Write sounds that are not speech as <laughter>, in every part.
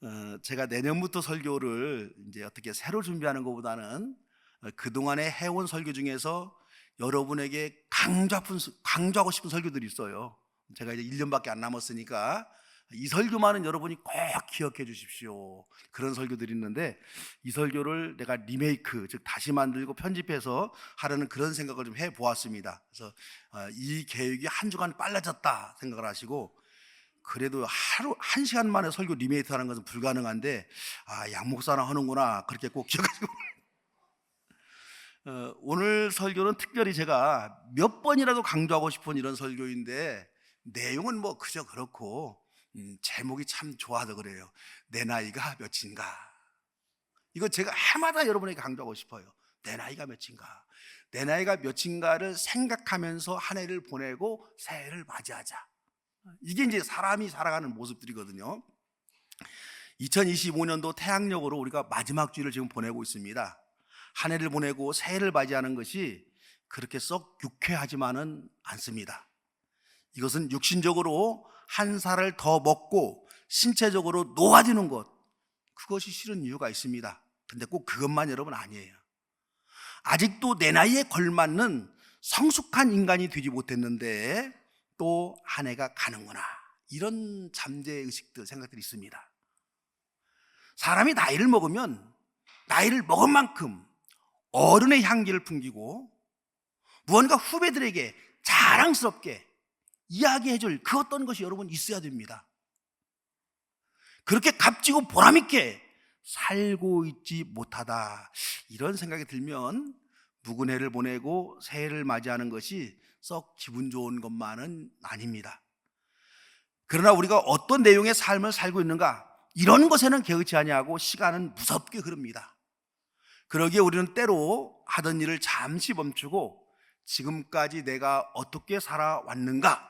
어, 제가 내년부터 설교를 이제 어떻게 새로 준비하는 것보다는 어, 그동안에 해온 설교 중에서 여러분에게 강조하고, 강조하고 싶은 설교들이 있어요. 제가 이제 1년밖에 안 남았으니까 이 설교만은 여러분이 꼭 기억해 주십시오. 그런 설교들이 있는데 이 설교를 내가 리메이크, 즉 다시 만들고 편집해서 하려는 그런 생각을 좀 해 보았습니다. 그래서 어, 이 계획이 한 주간 빨라졌다 생각을 하시고 그래도 하루 한 시간 만에 설교 리메이크 하는 것은 불가능한데 아, 양 목사나 하는구나 그렇게 꼭 기억하시고 <laughs> 어, 오늘 설교는 특별히 제가 몇 번이라도 강조하고 싶은 이런 설교인데 내용은 뭐 그저 그렇고 음, 제목이 참 좋아서 그래요. 내 나이가 몇인가? 이거 제가 해마다 여러분에게 강조하고 싶어요. 내 나이가 몇인가? 내 나이가 몇인가를 생각하면서 한 해를 보내고 새해를 맞이하자. 이게 이제 사람이 살아가는 모습들이거든요. 2025년도 태양력으로 우리가 마지막 주일을 지금 보내고 있습니다. 한 해를 보내고 새해를 맞이하는 것이 그렇게 썩 유쾌하지만은 않습니다. 이것은 육신적으로 한 살을 더 먹고 신체적으로 노아지는 것 그것이 싫은 이유가 있습니다. 근데 꼭 그것만 여러분 아니에요. 아직도 내 나이에 걸맞는 성숙한 인간이 되지 못했는데 또 한 해가 가는구나. 이런 잠재 의식들 생각들이 있습니다. 사람이 나이를 먹으면 나이를 먹은 만큼 어른의 향기를 풍기고 무언가 후배들에게 자랑스럽게 이야기해줄 그 어떤 것이 여러분 있어야 됩니다. 그렇게 값지고 보람있게 살고 있지 못하다. 이런 생각이 들면 묵은 해를 보내고 새해를 맞이하는 것이 썩 기분 좋은 것만은 아닙니다. 그러나 우리가 어떤 내용의 삶을 살고 있는가 이런 것에는 개의치 아니하고 시간은 무섭게 흐릅니다. 그러기에 우리는 때로 하던 일을 잠시 멈추고 지금까지 내가 어떻게 살아왔는가?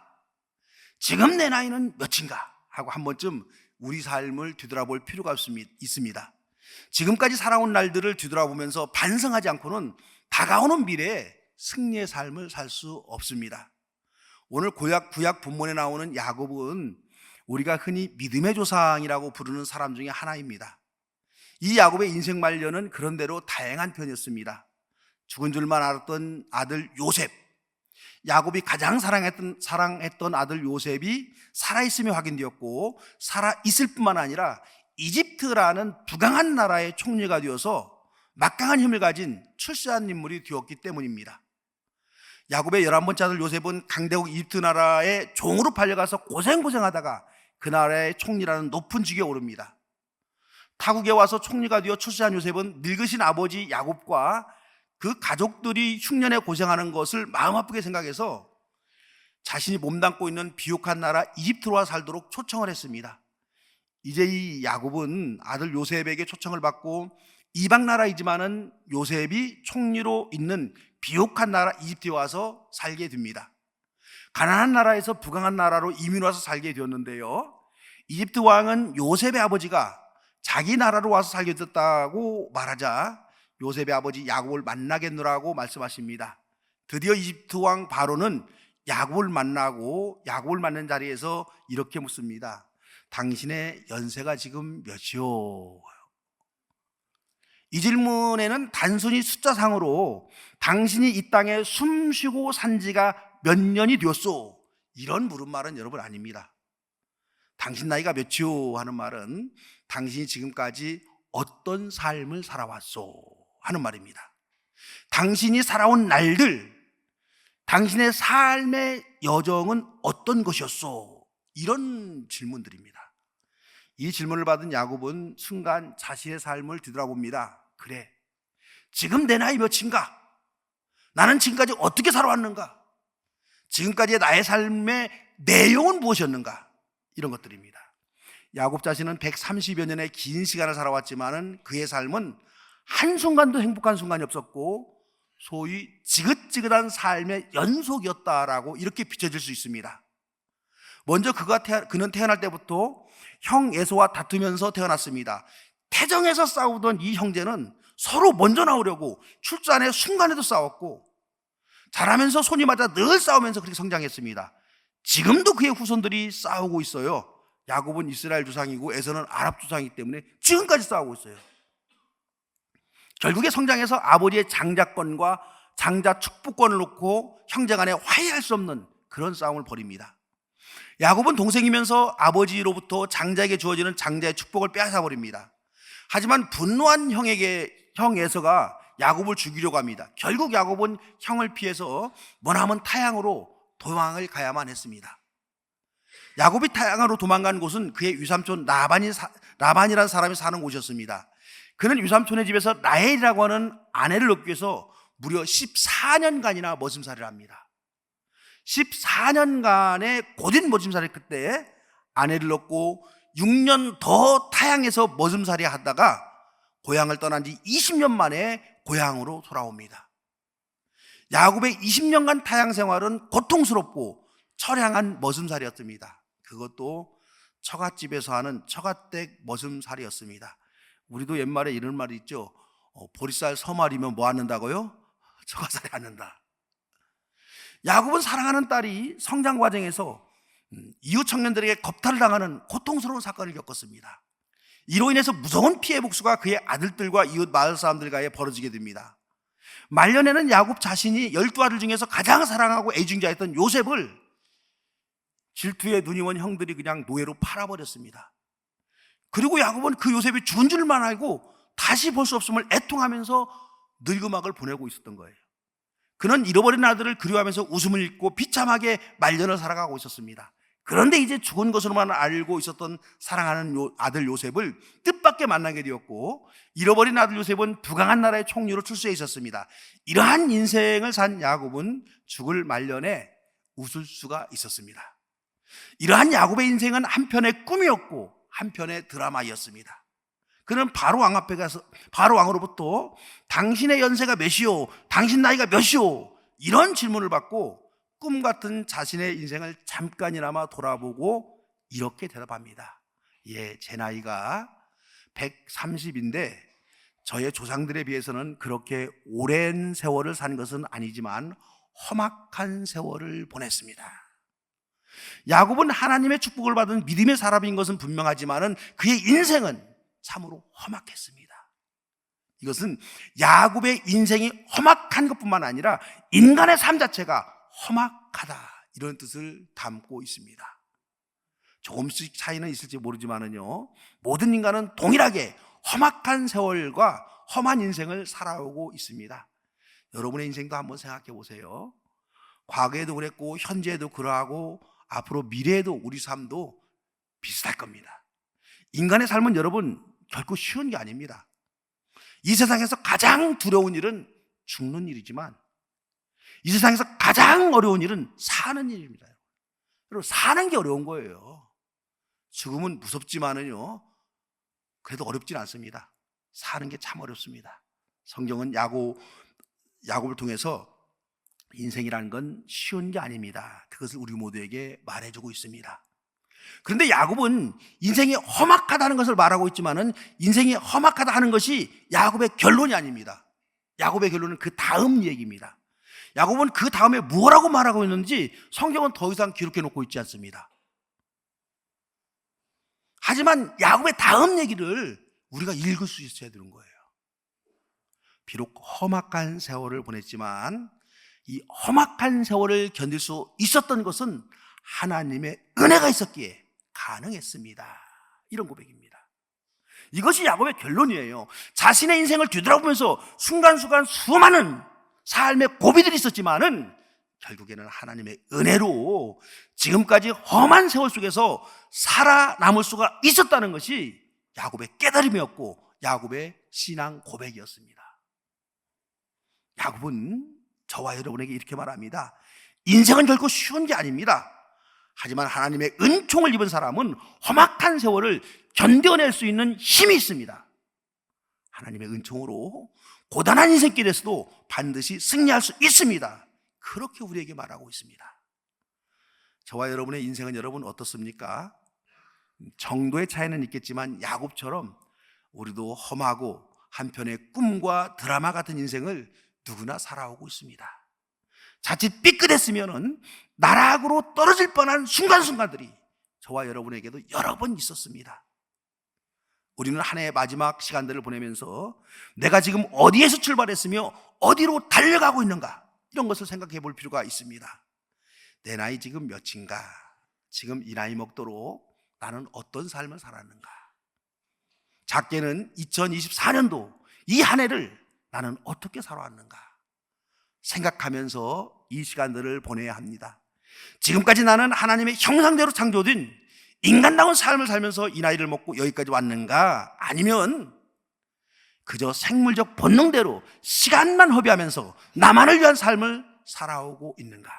지금 내 나이는 몇인가? 하고 한 번쯤 우리 삶을 뒤돌아볼 필요가 있습니다. 지금까지 살아온 날들을 뒤돌아보면서 반성하지 않고는 다가오는 미래에 승리의 삶을 살 수 없습니다. 오늘 구약 구약 본문에 나오는 야곱은 우리가 흔히 믿음의 조상이라고 부르는 사람 중에 하나입니다. 이 야곱의 인생 말년은 그런대로 다양한 편이었습니다. 죽은 줄만 알았던 아들 요셉, 야곱이 가장 사랑했던 사랑했던 아들 요셉이 살아 있음이 확인되었고 살아 있을 뿐만 아니라 이집트라는 부강한 나라의 총리가 되어서 막강한 힘을 가진 출세한 인물이 되었기 때문입니다. 야곱의 열한 번째 아들 요셉은 강대국 이집트 나라의 종으로 팔려가서 고생고생하다가 그 나라의 총리라는 높은 직에 오릅니다. 타국에 와서 총리가 되어 출세한 요셉은 늙으신 아버지 야곱과 그 가족들이 흉년에 고생하는 것을 마음 아프게 생각해서 자신이 몸담고 있는 비옥한 나라 이집트로 와 살도록 초청을 했습니다. 이제 이 야곱은 아들 요셉에게 초청을 받고 이방 나라이지만은 요셉이 총리로 있는 비옥한 나라 이집트에 와서 살게 됩니다. 가난한 나라에서 부강한 나라로 이민 와서 살게 되었는데요. 이집트 왕은 요셉의 아버지가 자기 나라로 와서 살게 됐다고 말하자 요셉의 아버지 야곱을 만나겠노라고 말씀하십니다. 드디어 이집트 왕 바로는 야곱을 만나고 야곱을 만난 자리에서 이렇게 묻습니다. 당신의 연세가 지금 몇이오? 이 질문에는 단순히 숫자상으로 당신이 이 땅에 숨 쉬고 산 지가 몇 년이 되었소? 이런 물음말은 여러분 아닙니다. 당신 나이가 몇이오? 하는 말은 당신이 지금까지 어떤 삶을 살아왔소? 하는 말입니다. 당신이 살아온 날들, 당신의 삶의 여정은 어떤 것이었소? 이런 질문들입니다. 이 질문을 받은 야곱은 순간 자신의 삶을 뒤돌아봅니다. 그래. 지금 내 나이 몇인가? 나는 지금까지 어떻게 살아왔는가? 지금까지의 나의 삶의 내용은 무엇이었는가? 이런 것들입니다. 야곱 자신은 130여 년의 긴 시간을 살아왔지만은 그의 삶은 한순간도 행복한 순간이 없었고 소위 지긋지긋한 삶의 연속이었다라고 이렇게 비춰질 수 있습니다. 먼저 그가 태어, 그는 태어날 때부터 형 에서와 다투면서 태어났습니다. 태정에서 싸우던 이 형제는 서로 먼저 나오려고 출산의 순간에도 싸웠고 자라면서 손이 맞아 늘 싸우면서 그렇게 성장했습니다. 지금도 그의 후손들이 싸우고 있어요. 야곱은 이스라엘 조상이고 에서는 아랍 조상이기 때문에 지금까지 싸우고 있어요. 결국에 성장해서 아버지의 장자권과 장자 축복권을 놓고 형제 간에 화해할 수 없는 그런 싸움을 벌입니다. 야곱은 동생이면서 아버지로부터 장자에게 주어지는 장자의 축복을 빼앗아 버립니다. 하지만 분노한 형에게 형 에서가 야곱을 죽이려고 합니다. 결국 야곱은 형을 피해서 머나먼 타양으로 도망을 가야만 했습니다. 야곱이 타양으로 도망간 곳은 그의 유삼촌 라반이 사, 라반이라는 사람이 사는 곳이었습니다. 그는 유삼촌의 집에서 라헬이라고 하는 아내를 얻기 위해서 무려 14년간이나 머슴살이를 합니다. 14년간의 고된 머슴살이 그때 아내를 얻고 6년 더 타양에서 머슴살이 하다가 고향을 떠난 지 20년 만에 고향으로 돌아옵니다. 야곱의 20년간 타양 생활은 고통스럽고 처량한 머슴살이었습니다. 그것도 처갓집에서 하는 처갓댁 머슴살이었습니다. 우리도 옛말에 이런 말이 있죠. 어, 보리쌀 서말이면 뭐 하는다고요? <laughs> 처갓살이 않는다. 야곱은 사랑하는 딸이 성장 과정에서 음, 이웃 청년들에게 겁탈을 당하는 고통스러운 사건을 겪었습니다. 이로 인해서 무서운 피해 복수가 그의 아들들과 이웃 마을 사람들과에 벌어지게 됩니다. 말년에는 야곱 자신이 열두 아들 중에서 가장 사랑하고 애중자였던 요셉을 질투에 눈이 온 형들이 그냥 노예로 팔아버렸습니다. 그리고 야곱은 그 요셉이 죽은 줄만 알고 다시 볼 수 없음을 애통하면서 늙음악을 보내고 있었던 거예요. 그는 잃어버린 아들을 그리워하면서 웃음을 잃고 비참하게 말년을 살아가고 있었습니다. 그런데 이제 죽은 것으로만 알고 있었던 사랑하는 요- 아들 요셉을 뜻밖의 만나게 되었고 잃어버린 아들 요셉은 부강한 나라의 총리로 출세해 있었습니다. 이러한 인생을 산 야곱은 죽을 말년에 웃을 수가 있었습니다. 이러한 야곱의 인생은 한편의 꿈이었고 한편의 드라마였습니다. 그는 바로 왕 앞에 가서 바로 왕으로부터 당신의 연세가 몇이오? 당신 나이가 몇이오? 이런 질문을 받고 꿈 같은 자신의 인생을 잠깐이나마 돌아보고 이렇게 대답합니다. 예, 제 나이가 130인데 저의 조상들에 비해서는 그렇게 오랜 세월을 산 것은 아니지만 험악한 세월을 보냈습니다. 야곱은 하나님의 축복을 받은 믿음의 사람인 것은 분명하지만은 그의 인생은 참으로 험악했습니다. 이것은 야곱의 인생이 험악한 것뿐만 아니라 인간의 삶 자체가 험악하다 이런 뜻을 담고 있습니다. 조금씩 차이는 있을지 모르지만은요 모든 인간은 동일하게 험악한 세월과 험한 인생을 살아오고 있습니다. 여러분의 인생도 한번 생각해 보세요. 과거에도 그랬고 현재에도 그러하고 앞으로 미래에도 우리 삶도 비슷할 겁니다. 인간의 삶은 여러분 결코 쉬운 게 아닙니다. 이 세상에서 가장 두려운 일은 죽는 일이지만 이 세상에서 가장 어려운 일은 사는 일입니다. 여러분 사는 게 어려운 거예요. 죽음은 무섭지만은요. 그래도 어렵진 않습니다. 사는 게 참 어렵습니다. 성경은 야곱 야곱을 통해서 인생이라는 건 쉬운 게 아닙니다. 그것을 우리 모두에게 말해주고 있습니다. 그런데 야곱은 인생이 험악하다는 것을 말하고 있지만은 인생이 험악하다 하는 것이 야곱의 결론이 아닙니다. 야곱의 결론은 그 다음 얘기입니다. 야곱은 그 다음에 뭐라고 말하고 있는지 성경은 더 이상 기록해 놓고 있지 않습니다. 하지만 야곱의 다음 얘기를 우리가 읽을 수 있어야 되는 거예요. 비록 험악한 세월을 보냈지만 이 험악한 세월을 견딜 수 있었던 것은 하나님의 은혜가 있었기에 가능했습니다. 이런 고백입니다. 이것이 야곱의 결론이에요. 자신의 인생을 뒤돌아보면서 순간순간 수많은 삶의 고비들이 있었지만은 결국에는 하나님의 은혜로 지금까지 험한 세월 속에서 살아남을 수가 있었다는 것이 야곱의 깨달음이었고 야곱의 신앙 고백이었습니다. 야곱은 저와 여러분에게 이렇게 말합니다. 인생은 결코 쉬운 게 아닙니다. 하지만 하나님의 은총을 입은 사람은 험악한 세월을 견뎌낼 수 있는 힘이 있습니다. 하나님의 은총으로 고단한 인생길에서도 반드시 승리할 수 있습니다. 그렇게 우리에게 말하고 있습니다. 저와 여러분의 인생은 여러분 어떻습니까? 정도의 차이는 있겠지만 야곱처럼 우리도 험하고 한편의 꿈과 드라마 같은 인생을 누구나 살아오고 있습니다. 자칫 삐끗했으면은 나락으로 떨어질 뻔한 순간순간들이 저와 여러분에게도 여러 번 있었습니다. 우리는 한 해의 마지막 시간들을 보내면서 내가 지금 어디에서 출발했으며 어디로 달려가고 있는가 이런 것을 생각해 볼 필요가 있습니다. 내 나이 지금 몇인가? 지금 이 나이 먹도록 나는 어떤 삶을 살았는가? 작게는 2024년도 이 한 해를 나는 어떻게 살아왔는가? 생각하면서 이 시간들을 보내야 합니다. 지금까지 나는 하나님의 형상대로 창조된 인간다운 삶을 살면서 이 나이를 먹고 여기까지 왔는가? 아니면 그저 생물적 본능대로 시간만 허비하면서 나만을 위한 삶을 살아오고 있는가?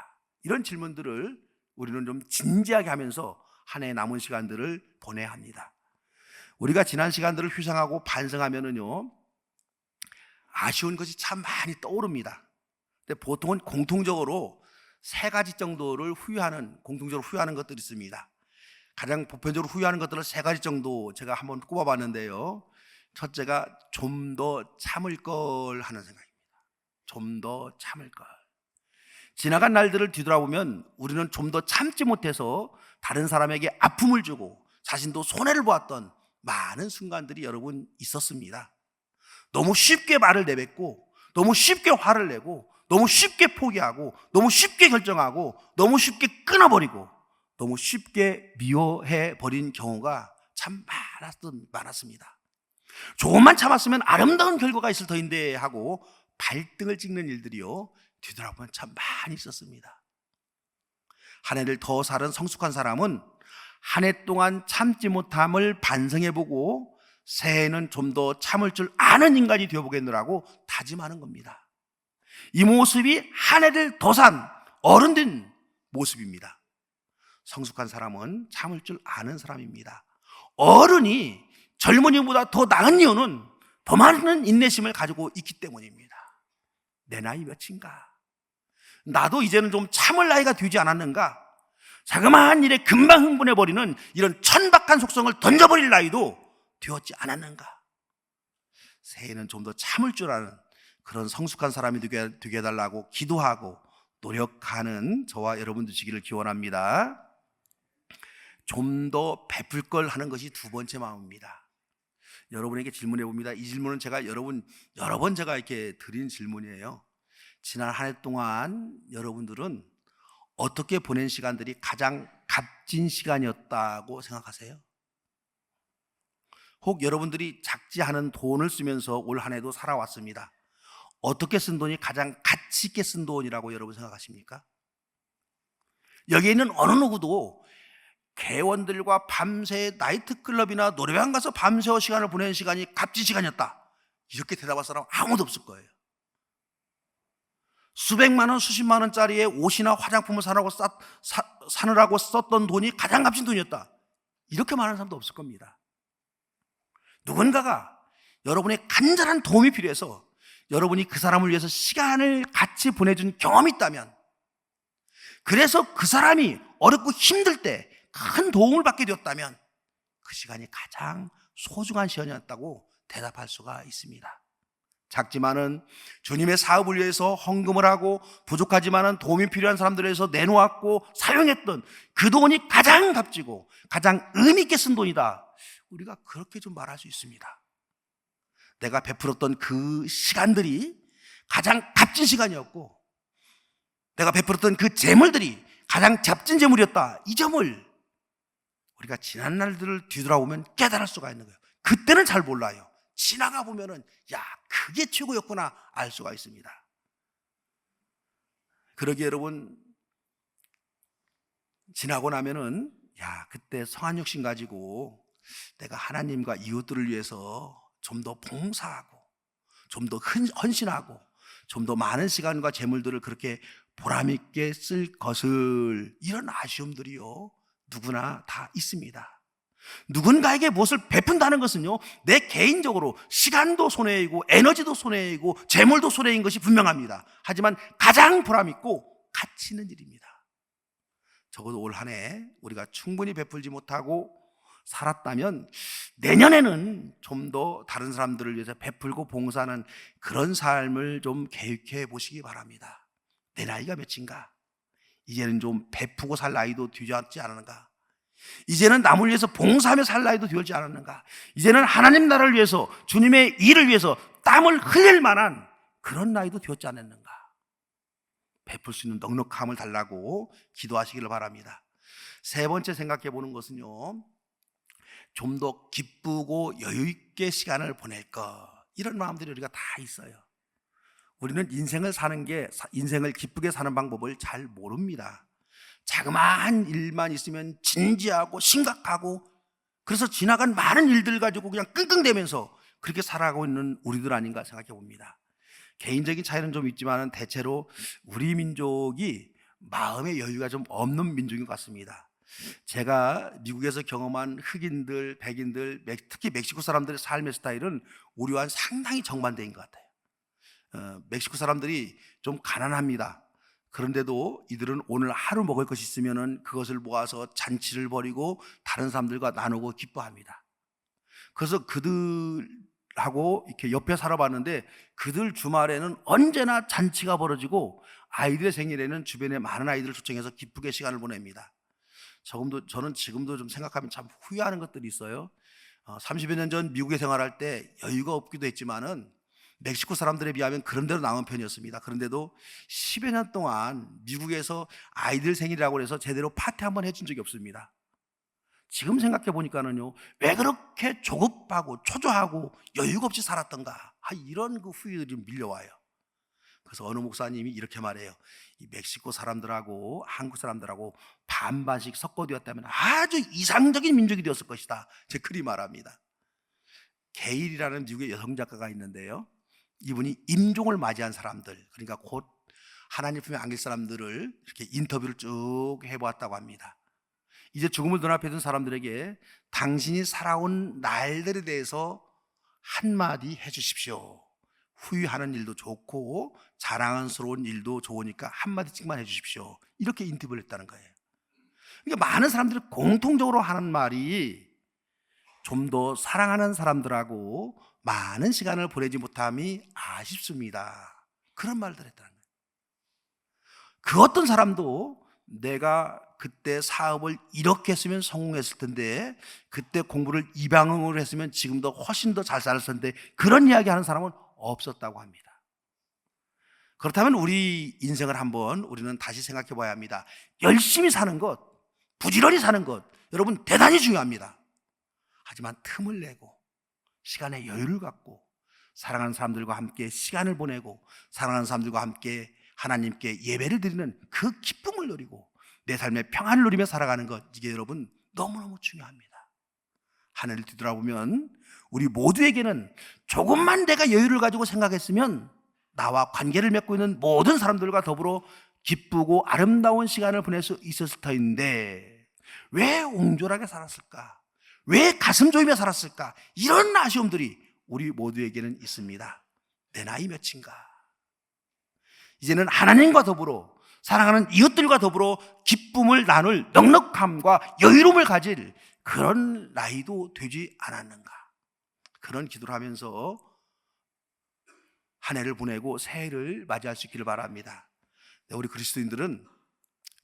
이런 질문들을 우리는 좀 진지하게 하면서 한 해 남은 시간들을 보내야 합니다. 우리가 지난 시간들을 회상하고 반성하면은요, 아쉬운 것이 참 많이 떠오릅니다. 근데 보통은 공통적으로 세 가지 정도를 후회하는, 공통적으로 후회하는 것들이 있습니다. 가장 보편적으로 후회하는 것들을 세 가지 정도 제가 한번 꼽아봤는데요. 첫째가 좀 더 참을 걸 하는 생각입니다. 좀 더 참을 걸. 지나간 날들을 뒤돌아보면 우리는 좀 더 참지 못해서 다른 사람에게 아픔을 주고 자신도 손해를 보았던 많은 순간들이 여러분 있었습니다. 너무 쉽게 말을 내뱉고 너무 쉽게 화를 내고 너무 쉽게 포기하고 너무 쉽게 결정하고 너무 쉽게 끊어버리고 너무 쉽게 미워해 버린 경우가 참 많았던, 많았습니다. 조금만 참았으면 아름다운 결과가 있을 터인데 하고 발등을 찍는 일들이요. 뒤돌아보면 참 많이 있었습니다. 한 해를 더 살은 성숙한 사람은 한 해 동안 참지 못함을 반성해보고 새해는 좀 더 참을 줄 아는 인간이 되어보겠노라고 다짐하는 겁니다. 이 모습이 한 해를 더산 어른된 모습입니다. 성숙한 사람은 참을 줄 아는 사람입니다. 어른이 젊은이보다 더 나은 이유는 더 많은 인내심을 가지고 있기 때문입니다. 내 나이 몇인가? 나도 이제는 좀 참을 나이가 되지 않았는가? 자그마한 일에 금방 흥분해버리는 이런 천박한 속성을 던져버릴 나이도 되었지 않았는가? 새해는 좀 더 참을 줄 아는 그런 성숙한 사람이 되게, 되게 해달라고 기도하고 노력하는 저와 여러분 되시기를 기원합니다. 좀 더 베풀 걸 하는 것이 두 번째 마음입니다. 여러분에게 질문해 봅니다. 이 질문은 제가 여러분 여러 번 제가 이렇게 드린 질문이에요. 지난 한 해 동안 여러분들은 어떻게 보낸 시간들이 가장 값진 시간이었다고 생각하세요? 혹 여러분들이 작지 않은 돈을 쓰면서 올 한 해도 살아왔습니다. 어떻게 쓴 돈이 가장 가치 있게 쓴 돈이라고 여러분 생각하십니까? 여기 있는 어느 누구도 개원들과 밤새 나이트클럽이나 노래방 가서 밤새워 시간을 보내는 시간이 값진 시간이었다. 이렇게 대답할 사람 아무도 없을 거예요. 수백만 원, 수십만 원짜리의 옷이나 화장품을 사라고 사, 사, 사느라고 썼던 돈이 가장 값진 돈이었다. 이렇게 말하는 사람도 없을 겁니다. 누군가가 여러분의 간절한 도움이 필요해서 여러분이 그 사람을 위해서 시간을 같이 보내준 경험이 있다면 그래서 그 사람이 어렵고 힘들 때 큰 도움을 받게 되었다면 그 시간이 가장 소중한 시간이었다고 대답할 수가 있습니다. 작지만은 주님의 사업을 위해서 헌금을 하고 부족하지만은 도움이 필요한 사람들을 위해서 내놓았고 사용했던 그 돈이 가장 값지고 가장 의미 있게 쓴 돈이다. 우리가 그렇게 좀 말할 수 있습니다. 내가 베풀었던 그 시간들이 가장 값진 시간이었고 내가 베풀었던 그 재물들이 가장 값진 재물이었다. 이 점을 우리가 지난 날들을 뒤돌아보면 깨달을 수가 있는 거예요. 그때는 잘 몰라요. 지나가 보면은 야 그게 최고였구나 알 수가 있습니다. 그러기 여러분 지나고 나면은 야 그때 성한 욕심 가지고 내가 하나님과 이웃들을 위해서 좀 더 봉사하고 좀 더 헌신하고 좀 더 많은 시간과 재물들을 그렇게 보람 있게 쓸 것을 이런 아쉬움들이요 누구나 다 있습니다. 누군가에게 무엇을 베푼다는 것은요, 내 개인적으로 시간도 손해이고, 에너지도 손해이고, 재물도 손해인 것이 분명합니다. 하지만 가장 보람있고, 가치 있는 일입니다. 적어도 올 한 해 우리가 충분히 베풀지 못하고 살았다면, 내년에는 좀 더 다른 사람들을 위해서 베풀고 봉사하는 그런 삶을 좀 계획해 보시기 바랍니다. 내 나이가 몇인가? 이제는 좀 베푸고 살 나이도 뒤졌지 않은가? 이제는 남을 위해서 봉사하며 살 나이도 되었지 않았는가? 이제는 하나님 나라를 위해서 주님의 일을 위해서 땀을 흘릴 만한 그런 나이도 되었지 않았는가? 베풀 수 있는 넉넉함을 달라고 기도하시기를 바랍니다. 세 번째 생각해 보는 것은요. 좀 더 기쁘고 여유 있게 시간을 보낼 것. 이런 마음들이 우리가 다 있어요. 우리는 인생을 사는 게 인생을 기쁘게 사는 방법을 잘 모릅니다. 자그마한 일만 있으면 진지하고 심각하고 그래서 지나간 많은 일들 가지고 그냥 끙끙대면서 그렇게 살아가고 있는 우리들 아닌가 생각해 봅니다. 개인적인 차이는 좀 있지만 대체로 우리 민족이 마음의 여유가 좀 없는 민족인 것 같습니다. 제가 미국에서 경험한 흑인들, 백인들, 특히 멕시코 사람들의 삶의 스타일은 우리와는 상당히 정반대인 것 같아요. 어, 멕시코 사람들이 좀 가난합니다. 그런데도 이들은 오늘 하루 먹을 것이 있으면은 그것을 모아서 잔치를 벌이고 다른 사람들과 나누고 기뻐합니다. 그래서 그들하고 이렇게 옆에 살아봤는데 그들 주말에는 언제나 잔치가 벌어지고 아이들의 생일에는 주변에 많은 아이들을 초청해서 기쁘게 시간을 보냅니다. 조금도 저는 지금도 좀 생각하면 참 후회하는 것들이 있어요. 어, 30여 년 전 미국에 생활할 때 여유가 없기도 했지만은 멕시코 사람들에 비하면 그런 대로 나온 편이었습니다. 그런데도 10여 년 동안 미국에서 아이들 생일이라고 해서 제대로 파티 한번 해준 적이 없습니다. 지금 생각해 보니까는요, 왜 그렇게 조급하고 초조하고 여유가 없이 살았던가. 아, 이런 그 후회들이 밀려와요. 그래서 어느 목사님이 이렇게 말해요. 이 멕시코 사람들하고 한국 사람들하고 반반씩 섞어되었다면 아주 이상적인 민족이 되었을 것이다. 제 그리 말합니다. 게일이라는 미국의 여성 작가가 있는데요. 이분이 임종을 맞이한 사람들, 그러니까 곧 하나님 품에 안길 사람들을 이렇게 인터뷰를 쭉 해보았다고 합니다. 이제 죽음을 눈앞에 둔 사람들에게 당신이 살아온 날들에 대해서 한마디 해주십시오. 후회하는 일도 좋고 자랑스러운 일도 좋으니까 한마디씩만 해주십시오. 이렇게 인터뷰를 했다는 거예요. 그러니까 많은 사람들이 공통적으로 하는 말이 좀 더 사랑하는 사람들하고 많은 시간을 보내지 못함이 아쉽습니다. 그런 말들 했다는 거예요. 그 어떤 사람도 내가 그때 사업을 이렇게 했으면 성공했을 텐데 그때 공부를 이방으로 했으면 지금도 훨씬 더 잘 살았을 텐데 그런 이야기 하는 사람은 없었다고 합니다. 그렇다면 우리 인생을 한번 우리는 다시 생각해 봐야 합니다. 열심히 사는 것, 부지런히 사는 것, 여러분 대단히 중요합니다. 하지만 틈을 내고 시간의 여유를 갖고 사랑하는 사람들과 함께 시간을 보내고 사랑하는 사람들과 함께 하나님께 예배를 드리는 그 기쁨을 누리고 내 삶의 평안을 누리며 살아가는 것 이게 여러분 너무너무 중요합니다. 하늘을 뒤돌아보면 우리 모두에게는 조금만 내가 여유를 가지고 생각했으면 나와 관계를 맺고 있는 모든 사람들과 더불어 기쁘고 아름다운 시간을 보낼 수 있었을 터인데 왜 옹졸하게 살았을까? 왜 가슴 조이며 살았을까? 이런 아쉬움들이 우리 모두에게는 있습니다. 내 나이 몇인가? 이제는 하나님과 더불어 사랑하는 이웃들과 더불어 기쁨을 나눌 넉넉함과 여유로움을 가질 그런 나이도 되지 않았는가? 그런 기도를 하면서 한 해를 보내고 새해를 맞이할 수 있기를 바랍니다. 네, 우리 그리스도인들은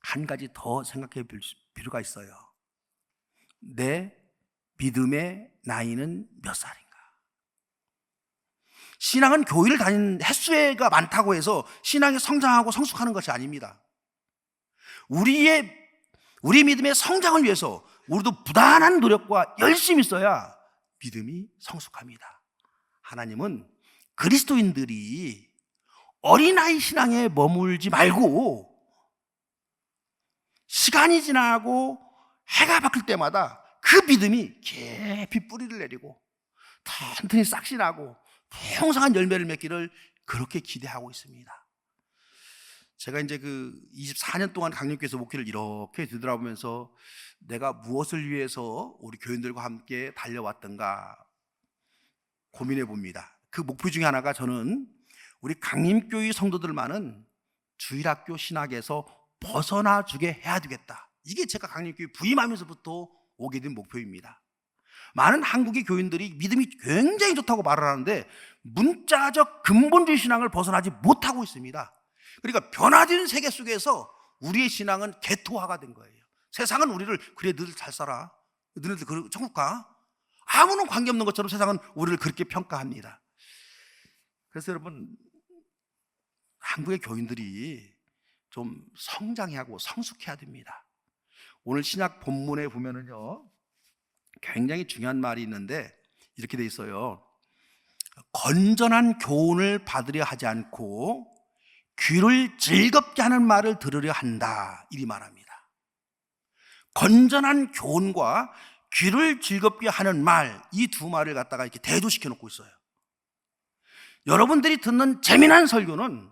한 가지 더 생각해 볼 필요가 있어요. 내 믿음의 나이는 몇 살인가? 신앙은 교회를 다니는 횟수가 많다고 해서 신앙이 성장하고 성숙하는 것이 아닙니다. 우리의 우리 믿음의 성장을 위해서 우리도 부단한 노력과 열심히 써야 믿음이 성숙합니다. 하나님은 그리스도인들이 어린아이 신앙에 머물지 말고 시간이 지나고 해가 바뀔 때마다 그 믿음이 깊이 뿌리를 내리고 튼튼히 싹신하고 풍성한 열매를 맺기를 그렇게 기대하고 있습니다. 제가 이제 그 24년 동안 강림교에서 목회를 이렇게 되돌아보면서 내가 무엇을 위해서 우리 교인들과 함께 달려왔던가 고민해 봅니다. 그 목표 중에 하나가 저는 우리 강림교회 성도들만은 주일학교 신학에서 벗어나 주게 해야 되겠다. 이게 제가 강림교회 부임하면서부터 오게 된 목표입니다. 많은 한국의 교인들이 믿음이 굉장히 좋다고 말을 하는데 문자적 근본주의 신앙을 벗어나지 못하고 있습니다. 그러니까 변화된 세계 속에서 우리의 신앙은 개토화가 된 거예요. 세상은 우리를 그래 너희들 잘 살아. 너희들 그 천국 가. 아무런 관계없는 것처럼 세상은 우리를 그렇게 평가합니다. 그래서 여러분 한국의 교인들이 좀 성장해야 하고 성숙해야 됩니다. 오늘 신약 본문에 보면은요. 굉장히 중요한 말이 있는데 이렇게 돼 있어요. 건전한 교훈을 받으려 하지 않고 귀를 즐겁게 하는 말을 들으려 한다. 이리 말합니다. 건전한 교훈과 귀를 즐겁게 하는 말, 이 두 말을 갖다가 이렇게 대조시켜 놓고 있어요. 여러분들이 듣는 재미난 설교는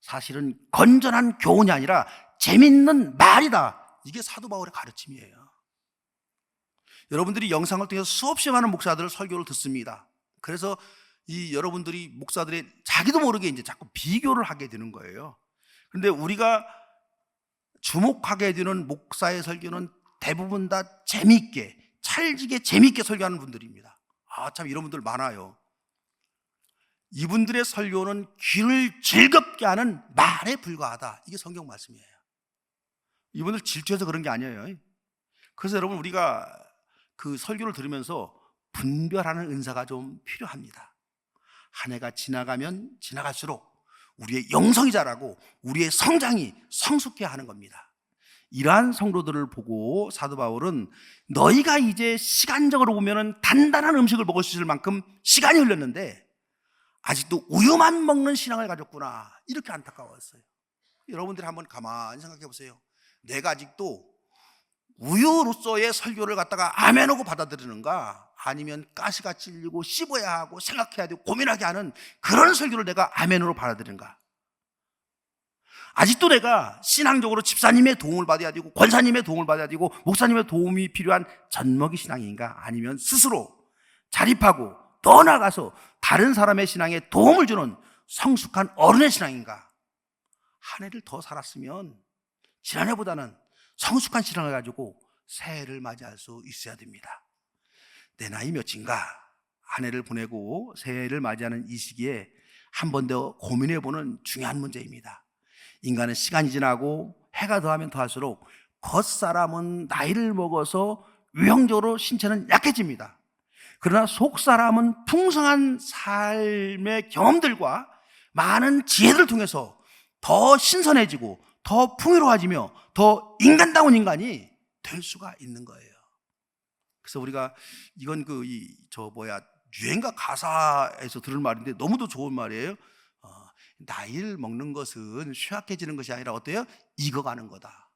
사실은 건전한 교훈이 아니라 재밌는 말이다. 이게 사도 바울의 가르침이에요. 여러분들이 영상을 통해서 수없이 많은 목사들을 설교를 듣습니다. 그래서 이 여러분들이 목사들의 자기도 모르게 이제 자꾸 비교를 하게 되는 거예요. 그런데 우리가 주목하게 되는 목사의 설교는 대부분 다 재미있게, 찰지게 재미있게 설교하는 분들입니다. 아, 참 이런 분들 많아요. 이분들의 설교는 귀를 즐겁게 하는 말에 불과하다. 이게 성경 말씀이에요. 이분들 질투해서 그런 게 아니에요. 그래서 여러분 우리가 그 설교를 들으면서 분별하는 은사가 좀 필요합니다. 한 해가 지나가면 지나갈수록 우리의 영성이 자라고 우리의 성장이 성숙해 하는 겁니다. 이러한 성도들을 보고 사도 바울은 너희가 이제 시간적으로 보면은 단단한 음식을 먹을 수 있을 만큼 시간이 흘렀는데 아직도 우유만 먹는 신앙을 가졌구나. 이렇게 안타까웠어요. 여러분들이 한번 가만히 생각해 보세요. 내가 아직도 우유로서의 설교를 갖다가 아멘하고 받아들이는가? 아니면 가시가 찔리고 씹어야 하고 생각해야 되고 고민하게 하는 그런 설교를 내가 아멘으로 받아들이는가? 아직도 내가 신앙적으로 집사님의 도움을 받아야 되고 권사님의 도움을 받아야 되고 목사님의 도움이 필요한 젖먹이 신앙인가? 아니면 스스로 자립하고 더 나아가서 다른 사람의 신앙에 도움을 주는 성숙한 어른의 신앙인가? 한 해를 더 살았으면 지난해보다는 성숙한 신앙을 가지고 새해를 맞이할 수 있어야 됩니다. 내 나이 몇인가? 한 해를 보내고 새해를 맞이하는 이 시기에 한 번 더 고민해 보는 중요한 문제입니다. 인간은 시간이 지나고 해가 더하면 더할수록 겉사람은 나이를 먹어서 유형적으로 신체는 약해집니다. 그러나 속사람은 풍성한 삶의 경험들과 많은 지혜를 통해서 더 신선해지고 더 풍요로워지며 더 인간다운 인간이 될 수가 있는 거예요. 그래서 우리가 이건 그 이 저 뭐야 유행가 가사에서 들은 말인데 너무도 좋은 말이에요. 어, 나이를 먹는 것은 쇠약해지는 것이 아니라 어때요? 익어가는 거다.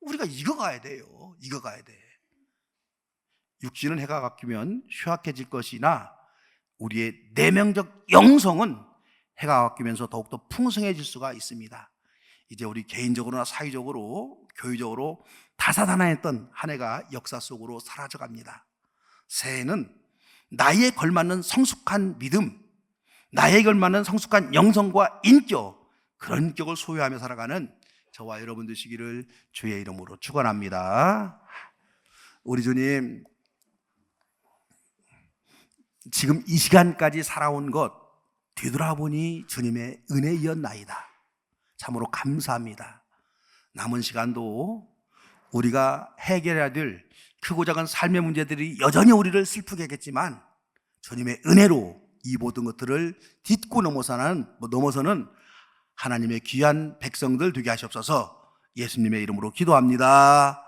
우리가 익어가야 돼요. 익어가야 돼. 육신은 해가 바뀌면 쇠약해질 것이나 우리의 내면적 영성은 해가 바뀌면서 더욱더 풍성해질 수가 있습니다. 이제 우리 개인적으로나 사회적으로 교회적으로 다사다난했던 한 해가 역사 속으로 사라져 갑니다. 새해는 나이에 걸맞는 성숙한 믿음, 나이에 걸맞는 성숙한 영성과 인격, 그런 인격을 소유하며 살아가는 저와 여러분 되시기를 주의 이름으로 축원합니다. 우리 주님 지금 이 시간까지 살아온 것 뒤돌아보니 주님의 은혜이었나이다. 참으로 감사합니다. 남은 시간도 우리가 해결해야 될 크고 작은 삶의 문제들이 여전히 우리를 슬프게 하겠지만 주님의 은혜로 이 모든 것들을 딛고 넘어서는, 뭐 넘어서는 하나님의 귀한 백성들 되게 하시옵소서 예수님의 이름으로 기도합니다.